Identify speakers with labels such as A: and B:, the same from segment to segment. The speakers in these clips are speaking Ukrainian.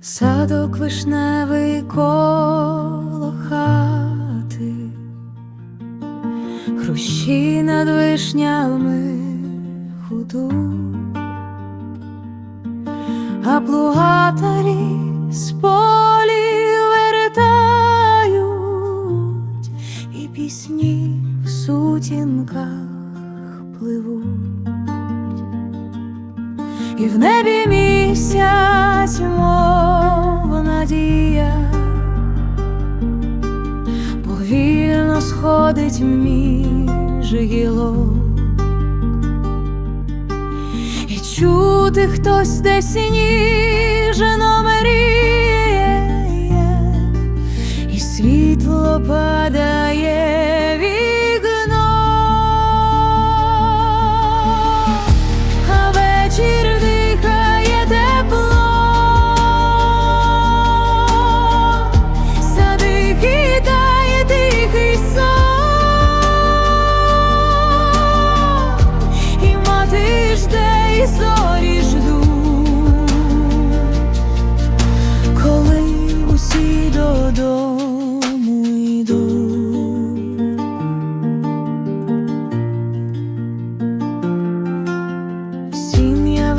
A: Садок вишневий коло хати, хрущі над вишнями гудуть, а плугатарі з полі вертають, і пісні в сутінках пливуть, і в небі місяць, мов надія, повільно сходить між гілок. І чути хтось десь ніжно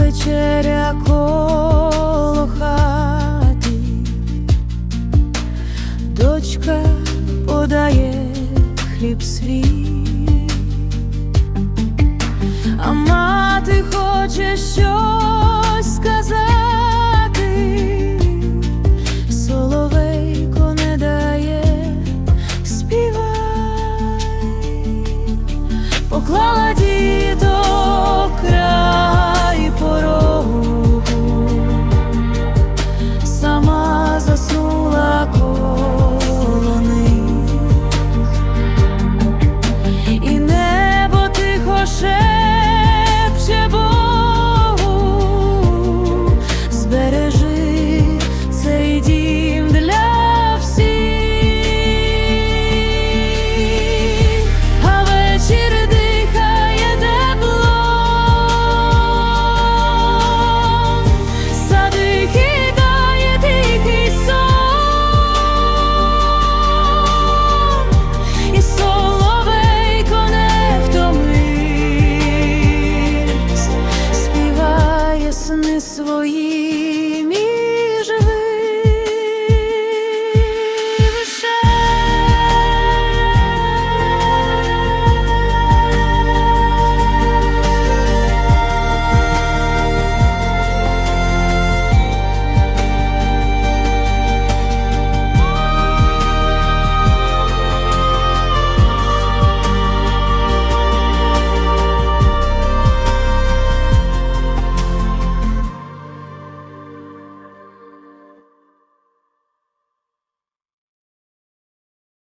A: вечеря коло хати, дочка подає хліб свій, а мати хоче щось сказати, соловейко не дає, співай, поклала дітей.